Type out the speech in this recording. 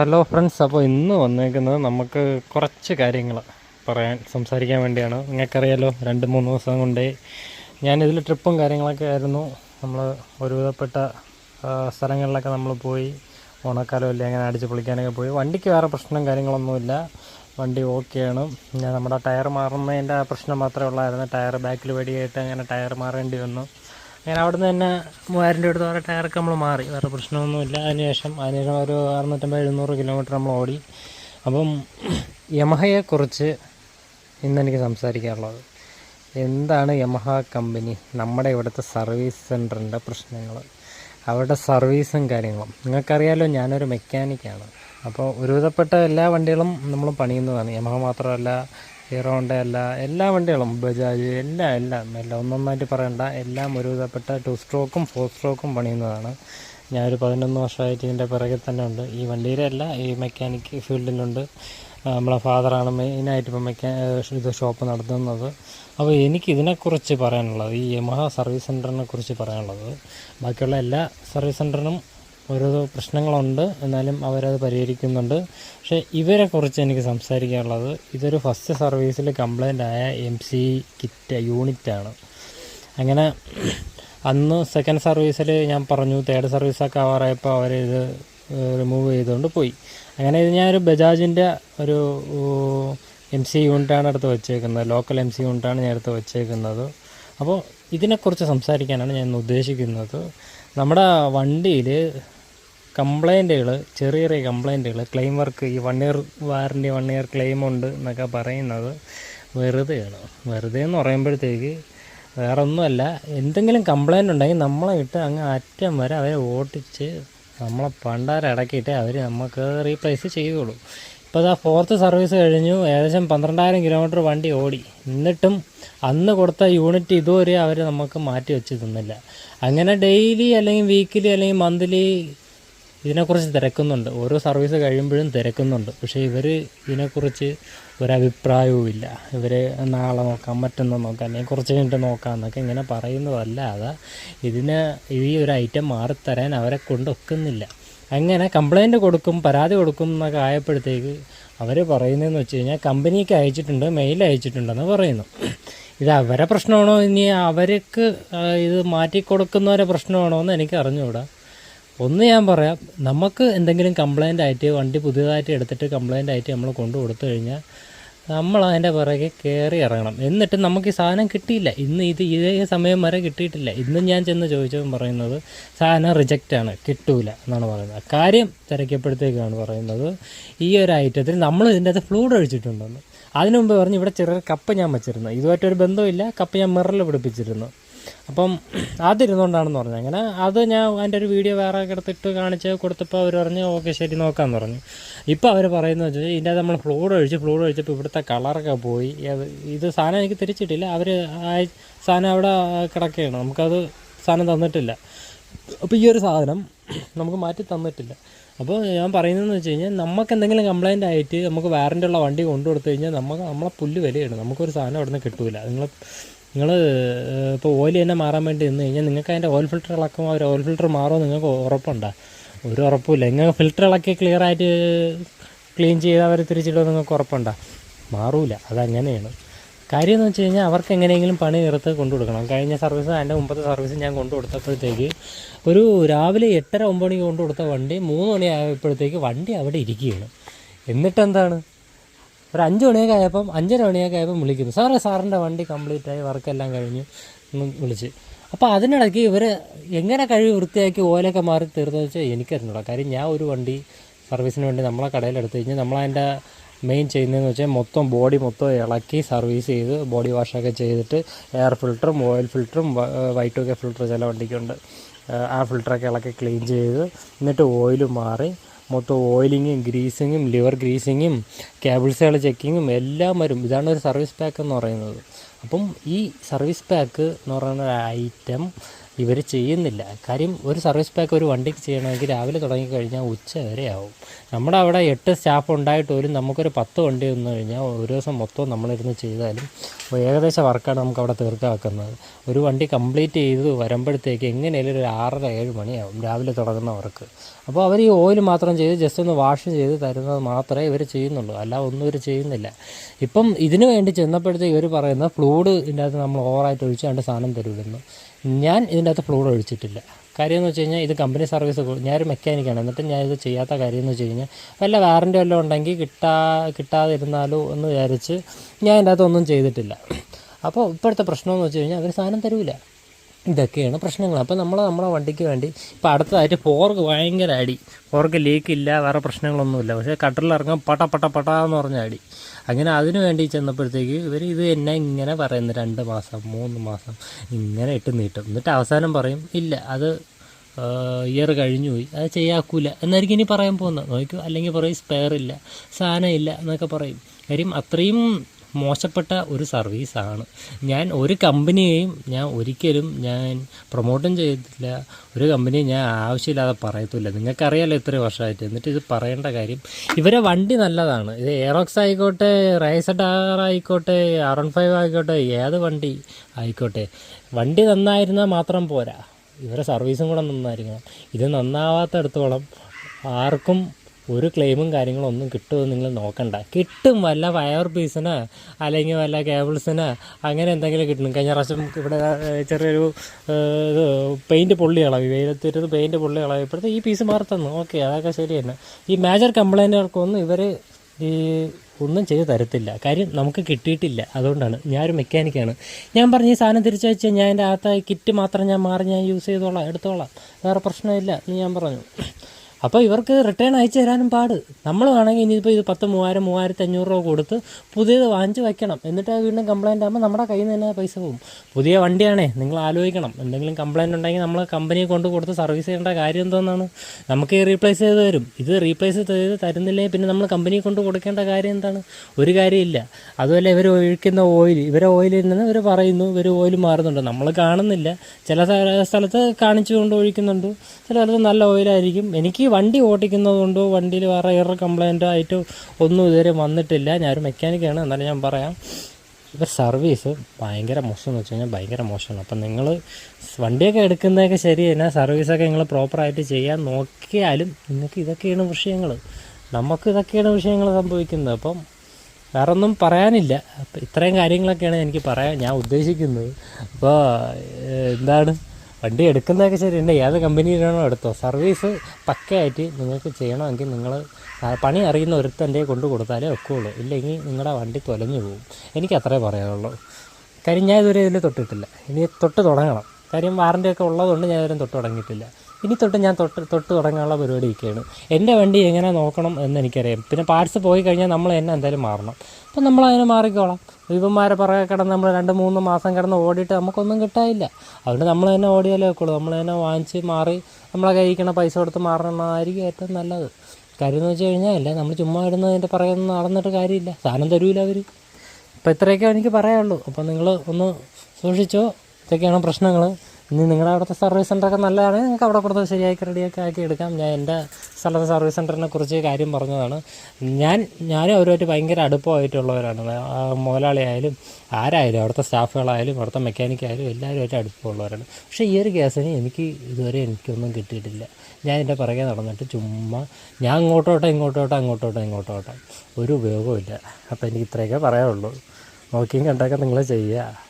Hello friends അപ്പോൾ ഇന്ന് വന്നേക്കുന്നത് നമുക്ക് കുറച്ച് കാര്യങ്ങൾ പറയാൻ സംസാരിക്കാൻ വേണ്ടിയാണ്. നിങ്ങൾക്കറിയാലോ രണ്ട് മൂന്ന് ദിവസം കൊണ്ടേ ഞാനിതിൽ ട്രിപ്പും കാര്യങ്ങളൊക്കെ ആയിരുന്നു. നമ്മൾ ഒരുവിധപ്പെട്ട സ്ഥലങ്ങളിലൊക്കെ നമ്മൾ പോയി ഓണക്കാലോ അല്ലേ അങ്ങനെ അടിച്ച് പൊളിക്കാനൊക്കെ പോയി. വണ്ടിക്ക് വേറെ പ്രശ്നം കാര്യങ്ങളൊന്നുമില്ല. വണ്ടി ഓക്കെയാണ്. ഞാൻ നമ്മുടെ ടയർ മാറുന്നതിന്റെ പ്രശ്നം മാത്രമേ ഉള്ളായിരുന്നു. ടയർ ബാക്കിൽ വെടിയായിട്ട് അങ്ങനെ ടയർ മാറേണ്ടി വന്നു. അങ്ങനെ അവിടുന്ന് തന്നെ മൂവായിരം രൂപ എടുത്ത് വേറെ ടയറൊക്കെ നമ്മൾ മാറി. വേറെ പ്രശ്നമൊന്നുമില്ല. അതിനുശേഷം അതിനുശേഷം ഒരു അറുന്നൂറ്റമ്പത് എഴുന്നൂറ് കിലോമീറ്റർ നമ്മൾ ഓടി. അപ്പം യമഹയെക്കുറിച്ച് ഇന്നെനിക്ക് സംസാരിക്കാറുള്ളത് എന്താണ് യമഹ കമ്പനി? നമ്മുടെ ഇവിടുത്തെ സർവീസ് സെന്ററിന്റെ പ്രശ്നങ്ങൾ അവരുടെ സർവീസും കാര്യങ്ങളും. നിങ്ങൾക്കറിയാലോ ഞാനൊരു മെക്കാനിക്കാണ്. അപ്പോൾ ഒരുവിധപ്പെട്ട എല്ലാ വണ്ടികളും നമ്മൾ പണിയുന്നതാണ്. യമഹ മാത്രമല്ല ഹീറോ ഹോണ്ട അല്ല എല്ലാ വണ്ടികളും ബജാജ് എല്ലാം എല്ലാം എല്ലാം ഒന്നൊന്നായിട്ട് പറയണ്ട എല്ലാം ഒരുവിധപ്പെട്ട ടു സ്ട്രോക്കും ഫോർ സ്ട്രോക്കും പണിയുന്നതാണ്. ഞാനൊരു പതിനൊന്ന് വർഷമായിട്ട് ഇതിന്റെ പിറകെ തന്നെ ഉണ്ട്. ഈ വണ്ടിയിലല്ല ഈ മെക്കാനിക് ഫീൽഡിലുണ്ട് നമ്മളെ ഫാദറാണ് മെയിനായിട്ട് ഇപ്പോൾ മെക്കാ ഇത് ഷോപ്പ് നടത്തുന്നത്. അപ്പോൾ എനിക്ക് ഇതിനെക്കുറിച്ച് പറയാനുള്ളത് ഈ യമഹ സർവീസ് സെന്ററിനെ കുറിച്ച് പറയാനുള്ളത് ബാക്കിയുള്ള എല്ലാ സർവീസ് സെന്ററിനും ഓരോ പ്രശ്നങ്ങളുണ്ട്. എന്നാലും അവരത് പരിഹരിക്കുന്നുണ്ട്. പക്ഷേ ഇവരെ കുറിച്ച് എനിക്ക് സംസാരിക്കാനുള്ളത് ഇതൊരു ഫസ്റ്റ് സർവീസിൽ കംപ്ലൈന്റ് ആയ എം സി കിറ്റ് യൂണിറ്റാണ് അങ്ങനെ അന്ന് സെക്കൻഡ് സർവീസിൽ ഞാൻ പറഞ്ഞു തേർഡ് സർവീസൊക്കെ ആവാറായപ്പോൾ അവർ ഇത് റിമൂവ് ചെയ്തുകൊണ്ട് പോയി. അങ്ങനെ ഇത് ഞാനൊരു ബജാജിന്റെ ഒരു എം സി യൂണിറ്റാണ് എടുത്ത് വെച്ചേക്കുന്നത്. ലോക്കൽ എം സി യൂണിറ്റാണ് ഞാൻ എടുത്ത് വെച്ചേക്കുന്നത്. അപ്പോൾ ഇതിനെക്കുറിച്ച് സംസാരിക്കാനാണ് ഞാൻ ഉദ്ദേശിക്കുന്നത്. നമ്മുടെ വണ്ടിയിൽ കംപ്ലൈന്റുകൾ ചെറിയ ചെറിയ കംപ്ലൈന്റുകൾ ക്ലെയിം വർക്ക് ഈ one year warranty one year claim ഉണ്ട് എന്നൊക്കെ പറയുന്നത് വെറുതെയാണ്. വെറുതെ എന്ന് പറയുമ്പോഴത്തേക്ക് വേറെ ഒന്നുമല്ല എന്തെങ്കിലും കംപ്ലൈന്റ് ഉണ്ടെങ്കിൽ നമ്മളെ ഇട്ട് അങ്ങ് അറ്റം വരെ അവരെ ഓട്ടിച്ച് നമ്മളെ പണ്ടാരടക്കിയിട്ട് അവർ നമുക്ക് റീപ്ലേസ് ചെയ്തോളൂ. ഇപ്പോൾ അതാ ഫോർത്ത് സർവീസ് കഴിഞ്ഞു. ഏകദേശം പന്ത്രണ്ടായിരം കിലോമീറ്റർ വണ്ടി ഓടി. എന്നിട്ടും അന്ന് കൊടുത്ത യൂണിറ്റ് ഇതുവരെ അവർ നമുക്ക് മാറ്റി വെച്ച് തന്നില്ല. അങ്ങനെ ഡെയിലി അല്ലെങ്കിൽ വീക്കിലി അല്ലെങ്കിൽ മന്ത്ലി ഇതിനെക്കുറിച്ച് തിരക്കുന്നുണ്ട്. ഓരോ സർവീസ് കഴിയുമ്പോഴും തിരക്കുന്നുണ്ട്. പക്ഷേ ഇവർ ഇതിനെക്കുറിച്ച് ഒരഭിപ്രായവും ഇല്ല ഇവർ നാളെ നോക്കാം മറ്റൊന്ന് നോക്കാം അല്ലെങ്കിൽ കുറച്ച് കഴിഞ്ഞിട്ട് നോക്കാം എന്നൊക്കെ ഇങ്ങനെ പറയുന്നതല്ലാതെ ഇതിന് ഈ ഒരു ഐറ്റം മാറിത്തരാൻ അവരെ കൊണ്ടൊക്കുന്നില്ല. അങ്ങനെ കംപ്ലൈന്റ് കൊടുക്കും പരാതി കൊടുക്കും എന്നൊക്കെ ആയപ്പോഴത്തേക്ക് അവർ പറയുന്നതെന്ന് വെച്ച് കഴിഞ്ഞാൽ കമ്പനിക്ക് അയച്ചിട്ടുണ്ട് മെയിൽ അയച്ചിട്ടുണ്ടെന്ന് പറയുന്നു. ഇത് അവരെ പ്രശ്നമാണോ? ഇനി അവർക്ക് ഇത് മാറ്റി കൊടുക്കുന്നവരെ പ്രശ്നമാണോ എന്ന് എനിക്ക് അറിഞ്ഞുകൂടാ. ഒന്ന് ഞാൻ പറയാം നമുക്ക് എന്തെങ്കിലും കംപ്ലൈന്റ് ആയിട്ട് വണ്ടി പുതിയതായിട്ട് എടുത്തിട്ട് കംപ്ലൈന്റ് ആയിട്ട് നമ്മൾ കൊണ്ടു കൊടുത്തു കഴിഞ്ഞാൽ നമ്മൾ അതിന്റെ പുറകെ കയറി ഇറങ്ങണം. എന്നിട്ട് നമുക്ക് ഈ സാധനം കിട്ടിയില്ല. ഇന്ന് ഇത് ഇതേ സമയം വരെ കിട്ടിയിട്ടില്ല. ഇന്നും ഞാൻ ചെന്ന് ചോദിച്ചപ്പോൾ പറയുന്നത് സാധനം റിജക്റ്റ് ആണ് കിട്ടൂല എന്നാണ് പറയുന്നത്. കാര്യം തിരക്കിയപ്പോഴത്തേക്കാണ് പറയുന്നത് ഈ ഒരു ഐറ്റത്തിൽ നമ്മൾ ഇതിന്റെ അകത്ത് ഫ്ലൂഡ് ഒഴിച്ചിട്ടുണ്ടെന്ന്. അതിനു മുമ്പ് പറഞ്ഞ് ഇവിടെ ചെറിയ കപ്പ് ഞാൻ വെച്ചിരുന്നു. ഇതുമായിട്ടൊരു ബന്ധമില്ല കപ്പ് ഞാൻ മിററിൽ പിടിപ്പിച്ചിരുന്നു. അപ്പം അതിരുന്നുകൊണ്ടാണെന്ന് പറഞ്ഞു. അങ്ങനെ അത് ഞാൻ അതിന്റെ ഒരു വീഡിയോ വേറെ എടുത്തിട്ട് കാണിച്ച് കൊടുത്തപ്പോൾ അവർ പറഞ്ഞു ഓക്കെ ശരി നോക്കാമെന്ന് പറഞ്ഞു. ഇപ്പോൾ അവർ പറയുന്നത് വെച്ചാൽ ഇതിന്റെ നമ്മൾ ഫ്ലൂഡ് ഒഴിച്ച് ഫ്ലൂഡ് ഒഴിച്ചപ്പോൾ ഇവിടുത്തെ കളറൊക്കെ പോയി. ഇത് സാധനം എനിക്ക് തിരിച്ചിട്ടില്ല. അവർ സാധനം അവിടെ കിടക്കുകയാണ്. നമുക്കത് സാധനം തന്നിട്ടില്ല. അപ്പോൾ ഈ ഒരു സാധനം നമുക്ക് മാറ്റി തന്നിട്ടില്ല. അപ്പോൾ ഞാൻ പറയുന്നതെന്ന് വെച്ച് കഴിഞ്ഞാൽ നമുക്ക് എന്തെങ്കിലും കംപ്ലൈന്റ് ആയിട്ട് നമുക്ക് വാറന്റുള്ള വണ്ടി കൊണ്ടു കൊടുത്തു കഴിഞ്ഞാൽ നമുക്ക് നമ്മളെ പുല്ല് വിലയാണ് നമുക്കൊരു സാധനം അവിടെ നിന്ന് കിട്ടില്ല നിങ്ങൾ നിങ്ങൾ ഇപ്പോൾ ഓയിൽ തന്നെ മാറാൻ വേണ്ടി നിന്ന് കഴിഞ്ഞാൽ നിങ്ങൾക്ക് അതിന്റെ ഓയിൽ ഫിൽറ്റർ ഇളക്കും അവർ ഓയിൽ ഫിൽറ്റർ മാറുമോ നിങ്ങൾക്ക് ഉറപ്പുണ്ടോ. ഒരു ഉറപ്പില്ല നിങ്ങൾ ഫിൽറ്റർ ഇളക്കി ക്ലിയർ ആയിട്ട് ക്ലീൻ ചെയ്ത് അവർ തിരിച്ചിടുമോ നിങ്ങൾക്ക് ഉറപ്പുണ്ടോ. മാറൂല. അതങ്ങനെയാണ് കാര്യം എന്ന് വെച്ച് കഴിഞ്ഞാൽ അവർക്ക് എങ്ങനെയെങ്കിലും പണി നിർത്ത് കൊണ്ടു കൊടുക്കണം. കഴിഞ്ഞ സർവീസ് എന്റെ മുമ്പത്തെ സർവീസ് ഞാൻ കൊണ്ടു കൊടുത്തപ്പോഴത്തേക്ക് ഒരു രാവിലെ എട്ടര ഒമ്പത് മണിക്ക് കൊണ്ടു കൊടുത്ത വണ്ടി മൂന്ന് മണി ആയപ്പോഴത്തേക്ക് വണ്ടി അവിടെ ഇരിക്കുകയാണ്. എന്നിട്ട് എന്താണ് ഒരു അഞ്ച് മണിയൊക്കെ ആയപ്പം അഞ്ചര മണിയൊക്കെ ആയപ്പം വിളിക്കുന്നു. സാറേ സാറിന്റെ വണ്ടി കംപ്ലീറ്റ് ആയി വർക്കെല്ലാം കഴിഞ്ഞു എന്ന് വിളിച്ച്. അപ്പോൾ അതിനിടയ്ക്ക് ഇവർ എങ്ങനെ കഴിവ് വൃത്തിയാക്കി ഓലൊക്കെ മാറി തീർന്നു വെച്ചാൽ എനിക്കറിഞ്ഞൂടാ. കാര്യം ഞാൻ ഒരു വണ്ടി സർവീസിന് വേണ്ടി നമ്മളെ കടയിൽ എടുത്തു കഴിഞ്ഞാൽ നമ്മളതിന്റെ മെയിൻ ചെയ്യുന്നതെന്ന് വെച്ചാൽ മൊത്തം ബോഡി മൊത്തം ഇളക്കി സർവീസ് ചെയ്ത് ബോഡി വാഷൊക്കെ ചെയ്തിട്ട് എയർ ഫിൽറ്ററും ഓയിൽ ഫിൽറ്ററും വൈറ്റൊക്കെ ഫിൽറ്റർ ചില വണ്ടിക്കുണ്ട്. ആ ഫിൽറ്ററൊക്കെ ഇളക്കി ക്ലീൻ ചെയ്ത് എന്നിട്ട് ഓയിൽ മാറി മൊത്തം ഓയിലിങ്ങും ഗ്രീസിങ്ങും ലിവർ ഗ്രീസിങ്ങും കേബിൾസുകൾ ചെക്കിങ്ങും എല്ലാം വരും. ഇതാണ് ഒരു സർവീസ് പാക്ക് എന്ന് പറയുന്നത്. അപ്പം ഈ സർവീസ് പാക്ക് എന്ന് പറയുന്ന ഒരു ഐറ്റം ഇവർ ചെയ്യുന്നില്ല. കാര്യം ഒരു സർവീസ് പാക്ക് ഒരു വണ്ടിക്ക് ചെയ്യണമെങ്കിൽ രാവിലെ തുടങ്ങിക്കഴിഞ്ഞാൽ ഉച്ച വരെ ആവും. നമ്മുടെ അവിടെ എട്ട് സ്റ്റാഫ് ഉണ്ടായിട്ട് പോലും നമുക്കൊരു പത്ത് വണ്ടി വന്നു കഴിഞ്ഞാൽ ഒരു ദിവസം മൊത്തം നമ്മളിരുന്ന് ചെയ്താലും ഏകദേശം വർക്കാണ് നമുക്ക് അവിടെ തീർക്കാക്കുന്നത്. ഒരു വണ്ടി കംപ്ലീറ്റ് ചെയ്ത് വരുമ്പോഴത്തേക്ക് എങ്ങനെയായാലും ഒരു ആറര ഏഴ് മണിയാവും രാവിലെ തുടങ്ങുന്ന വർക്ക്. അപ്പോൾ അവർ ഈ ഓയിൽ മാത്രം ചെയ്ത് ജസ്റ്റ് ഒന്ന് വാഷ് ചെയ്ത് തരുന്നത് മാത്രമേ ഇവർ ചെയ്യുന്നുള്ളൂ. അല്ല ഒന്നും ഇവർ ചെയ്യുന്നില്ല. ഇപ്പം ഇതിനു വേണ്ടി ചെന്നപ്പോഴത്തേക്ക് ഇവർ പറയുന്നത് ഫ്ലൂഡ് ഇതിന്റെ അകത്ത് നമ്മൾ ഓവറായിട്ട് ഒഴിച്ച് രണ്ട് സാധനം തരുമെന്ന് ഞാൻ ഇതിന്റെ അകത്ത് ഫ്ലൂഡ് ഒഴിച്ചിട്ടില്ല. കാര്യം എന്ന് വെച്ച് കഴിഞ്ഞാൽ ഇത് കമ്പനി സർവീസ് ഞാനൊരു മെക്കാനിക്കാണ് എന്നിട്ട് ഞാൻ ഇത് ചെയ്യാത്ത കാര്യം എന്ന് വെച്ച് കഴിഞ്ഞാൽ വല്ല വാറന്റി വല്ലതും ഉണ്ടെങ്കിൽ കിട്ടാ കിട്ടാതിരുന്നാലോ എന്ന് വിചാരിച്ച് ഞാൻ ഇതിന്റെ അകത്തൊന്നും ചെയ്തിട്ടില്ല. അപ്പോൾ ഇപ്പോഴത്തെ പ്രശ്നം എന്ന് വെച്ച് കഴിഞ്ഞാൽ അവർ സാധനം തരൂല. ഇതൊക്കെയാണ് പ്രശ്നങ്ങൾ. അപ്പോൾ നമ്മൾ നമ്മുടെ വണ്ടിക്ക് വേണ്ടി ഇപ്പോൾ അടുത്തതായിട്ട് ഫോർക്ക് ഭയങ്കര അടി. ലീക്ക് ഇല്ല വേറെ പ്രശ്നങ്ങളൊന്നുമില്ല. പക്ഷേ കട്ടറിൽ ഇറങ്ങാൻ പട്ട പട്ട പട്ട എന്ന് പറഞ്ഞ അടി. അങ്ങനെ അതിന് വേണ്ടി ചെന്നപ്പോഴത്തേക്ക് ഇവർ ഇത് എന്നെ ഇങ്ങനെ പറയുന്നു രണ്ട് മാസം മൂന്ന് മാസം ഇങ്ങനെ ഇട്ട് നീട്ടും. എന്നിട്ട് അവസാനം പറയും ഇല്ല അത് ഇയർ കഴിഞ്ഞു പോയി. അത് ചെയ്യാക്കൂല. എന്നായിരിക്കും ഇനി പറയാൻ പോകുന്നത്. നോക്കൂ അല്ലെങ്കിൽ പറയും സ്പെയർ ഇല്ല സാധനം ഇല്ല എന്നൊക്കെ പറയും. കാര്യം അത്രയും മോശപ്പെട്ട ഒരു സർവീസാണ്. ഞാൻ ഒരു കമ്പനിയെയും ഞാൻ ഒരിക്കലും ഞാൻ പ്രൊമോട്ടും ചെയ്തിട്ടില്ല. ഒരു കമ്പനിയും ഞാൻ ആവശ്യമില്ലാതെ പറയത്തില്ല നിങ്ങൾക്കറിയാലോ ഇത്ര വർഷമായിട്ട്. എന്നിട്ട് ഇത് പറയേണ്ട കാര്യം ഇവരെ വണ്ടി നല്ലതാണ്. ഇത് എയറോക്സ് ആയിക്കോട്ടെ റൈസഡാർ ആയിക്കോട്ടെ ആർ വൺ ഫൈവ് ആയിക്കോട്ടെ ഏത് വണ്ടി ആയിക്കോട്ടെ. വണ്ടി നന്നായിരുന്നാൽ മാത്രം പോരാ. ഇവരെ സർവീസും കൂടെ നന്നായിരിക്കണം. ഇത് നന്നാവാത്തടത്തോളം ആർക്കും ഒരു ക്ലെയിമും കാര്യങ്ങളും ഒന്നും കിട്ടുമെന്ന് നിങ്ങൾ നോക്കണ്ട. കിട്ടും വല്ല വയർ പീസിന് അല്ലെങ്കിൽ വല്ല കേബിൾസിന് അങ്ങനെ എന്തെങ്കിലും കിട്ടും കഴിഞ്ഞ പ്രാവശ്യം ഇവിടെ ചെറിയൊരു ഇത് പെയിന്റ് പൊള്ളി കളവി വെയിലത്തിരുന്ന് പെയിന്റ് പൊള്ളി കളവിപ്പോഴത്തെ ഈ പീസ് മാറി തന്നു ഓക്കെ അതൊക്കെ ശരി തന്നെ. ഈ മേജർ കംപ്ലൈന്റുകൾക്കൊന്നും ഇവർ ഈ ഒന്നും ചെയ്ത് തരത്തില്ല. കാര്യം നമുക്ക് കിട്ടിയിട്ടില്ല. അതുകൊണ്ടാണ്. ഞാനൊരു മെക്കാനിക്കാണ് ഞാൻ പറഞ്ഞ ഈ സാധനം തിരിച്ചയച്ചാൽ ഞാൻ എന്റെ അകത്ത് കിറ്റ് മാത്രം ഞാൻ മാറി ഞാൻ യൂസ് ചെയ്തോളാം എടുത്തോളാം. വേറെ പ്രശ്നമില്ല എന്ന് ഞാൻ പറഞ്ഞു. അപ്പോൾ ഇവർക്ക് റിട്ടേൺ അയച്ചു തരാനും പാട്. നമ്മൾ വേണമെങ്കിൽ ഇനിയിപ്പോൾ ഇത് പത്ത് മൂവായിരം മൂവായിരത്തി അഞ്ഞൂറ് രൂപ കൊടുത്ത് പുതിയത് വാങ്ങിച്ച് വെക്കണം. എന്നിട്ട് വീണ്ടും കംപ്ലയിന്റ് ആകുമ്പോൾ നമ്മുടെ കയ്യിൽ നിന്ന് തന്നെ പൈസ പോകും. പുതിയ വണ്ടിയാണേ നിങ്ങൾ ആലോചിക്കണം. എന്തെങ്കിലും കംപ്ലയിന്റ് ഉണ്ടെങ്കിൽ നമ്മൾ കമ്പനിയെ കൊണ്ട് കൊടുത്ത് സർവീസ് ചെയ്യേണ്ട കാര്യം എന്തോന്നാണ്? നമുക്ക് റീപ്ലേസ് ചെയ്ത് തരും. ഇത് റീപ്ലേസ് ചെയ്ത് തരുന്നില്ലേ? പിന്നെ നമ്മൾ കമ്പനിയെ കൊണ്ട് കൊടുക്കേണ്ട കാര്യം എന്താണ്? ഒരു കാര്യമില്ല അതുമല്ല ഇവർ ഒഴിക്കുന്ന ഓയിൽ ഇവരെ ഓയിലിൽ നിന്ന് ഇവർ പറയുന്നു ഇവർ ഓയിൽ മാറുന്നുണ്ട്. നമ്മൾ കാണുന്നില്ല. ചില സ്ഥ- സ്ഥലത്ത് കാണിച്ചുകൊണ്ട് ഒഴിക്കുന്നുണ്ട്. ചില സ്ഥലത്ത് നല്ല ഓയിലായിരിക്കും എനിക്ക് വണ്ടി ഓടിക്കുന്നത് കൊണ്ടോ വണ്ടിയിൽ വേറെ ഏറെ കംപ്ലൈന്റോ ആയിട്ട് ഒന്നും ഇതുവരെ വന്നിട്ടില്ല. ഞാനൊരു മെക്കാനിക്കാണ് എന്നാലും ഞാൻ പറയാം. ഇവർ സർവീസ് ഭയങ്കര മോശം എന്ന് വെച്ച് കഴിഞ്ഞാൽ ഭയങ്കര മോശമാണ്. അപ്പം നിങ്ങൾ വണ്ടിയൊക്കെ എടുക്കുന്നതൊക്കെ ശരി തന്നെ സർവീസൊക്കെ നിങ്ങൾ പ്രോപ്പറായിട്ട് ചെയ്യാൻ നോക്കിയാലും നിങ്ങൾക്ക് ഇതൊക്കെയാണ് വിഷയങ്ങൾ. നമുക്ക് ഇതൊക്കെയാണ് വിഷയങ്ങൾ സംഭവിക്കുന്നത്. അപ്പം വേറെ ഒന്നും പറയാനില്ല. അപ്പം ഇത്രയും കാര്യങ്ങളൊക്കെയാണ് എനിക്ക് പറയാൻ ഞാൻ ഉദ്ദേശിക്കുന്നത്. അപ്പോൾ എന്താണ്? വണ്ടി എടുക്കുന്നതൊക്കെ ശരിയുണ്ട് ഏത് കമ്പനിയിലാണോ എടുത്തോ? സർവീസ് പക്കയായിട്ട് നിങ്ങൾക്ക് ചെയ്യണമെങ്കിൽ നിങ്ങൾ പണി അറിയുന്ന ഒരുത്തന്റെ കൊണ്ട് കൊടുത്താലേ ഒക്കുള്ളൂ ഇല്ലെങ്കിൽ നിങ്ങളുടെ വണ്ടി തൊലഞ്ഞു പോകും. എനിക്ക് അത്രേ പറയാനുള്ളൂ. കാര്യം ഞാൻ ഇതുവരെ ഇതിൽ തൊട്ടിട്ടില്ല. ഇനി തൊട്ട് തുടങ്ങണം. കാര്യം വാറന്റിയൊക്കെ ഉള്ളതുകൊണ്ട് ഞാൻ ഇതുവരെ തൊട്ട് തുടങ്ങിയിട്ടില്ല. ഇനി തൊട്ട് ഞാൻ തൊട്ട് തൊട്ട് തുടങ്ങാനുള്ള പരിപാടി ഒക്കെയാണ് എന്റെ വണ്ടി എങ്ങനെ നോക്കണം എന്ന് എനിക്കറിയാം. പിന്നെ പാർട്സ് പോയി കഴിഞ്ഞാൽ നമ്മൾ എന്നെ എന്തായാലും മാറണം. അപ്പം നമ്മൾ അതിനെ മാറിക്കോളാം. ഇവന്മാരെ പുറകെ കിടന്ന് നമ്മൾ രണ്ട് മൂന്ന് മാസം കിടന്ന് ഓടിയിട്ട് നമുക്കൊന്നും കിട്ടാനില്ല. അതുകൊണ്ട് നമ്മൾ തന്നെ ഓടിയാലേ വെക്കുള്ളൂ നമ്മൾ തന്നെ വാങ്ങിച്ച് മാറി നമ്മളെ കയ്യിക്കണ പൈസ കൊടുത്ത് മാറണമായിരിക്കും ഏറ്റവും നല്ലത്. കാര്യം എന്ന് വെച്ച് കഴിഞ്ഞാൽ അല്ലേ നമ്മൾ ചുമ്മാ ഇടുന്നതിന്റെ പറയുന്ന നടന്നിട്ട് കാര്യമില്ല. സാധനം തരൂല അവർ അപ്പോൾ ഇത്രയൊക്കെ എനിക്ക് പറയാനുള്ളൂ. അപ്പോൾ നിങ്ങൾ ഒന്ന് സൂക്ഷിച്ചോ? ഇതൊക്കെയാണ് പ്രശ്നങ്ങൾ. ഇനി നിങ്ങളുടെ അവിടുത്തെ സർവീസ് സെന്ററൊക്കെ നല്ലതാണ് നിങ്ങൾക്ക് അവിടെ കൊടുത്ത് ശരിയാക്കി റെഡിയൊക്കെ ആക്കി എടുക്കാം. ഞാൻ എന്റെ സ്ഥലത്തെ സർവീസ് സെന്ററിനെ കുറിച്ച് കാര്യം പറഞ്ഞതാണ്. ഞാൻ ഞാനും അവരുമായിട്ട് ഭയങ്കര അടുപ്പമായിട്ടുള്ളവരാണ്. മുതലാളിയായാലും മുതലാളി ആരായാലും അവിടുത്തെ സ്റ്റാഫുകളായാലും അവിടുത്തെ മെക്കാനിക്കായാലും എല്ലാവരുമായിട്ട് അടുപ്പമുള്ളവരാണ്. പക്ഷേ ഈ ഒരു കേസിന് എനിക്ക് ഇതുവരെ എനിക്കൊന്നും കിട്ടിയിട്ടില്ല. ഞാൻ എന്റെ പുറകെ നടന്നിട്ട് ചുമ്മാ ഞാൻ അങ്ങോട്ടോട്ടെ ഇങ്ങോട്ടോട്ടെ അങ്ങോട്ടോട്ടെ ഇങ്ങോട്ടോട്ടെ ഒരു ഉപയോഗമില്ല അപ്പോൾ എനിക്ക് ഇത്രയൊക്കെ പറയാനുള്ളൂ. നോക്കിയും കണ്ടൊക്കെ നിങ്ങൾ ചെയ്യുക.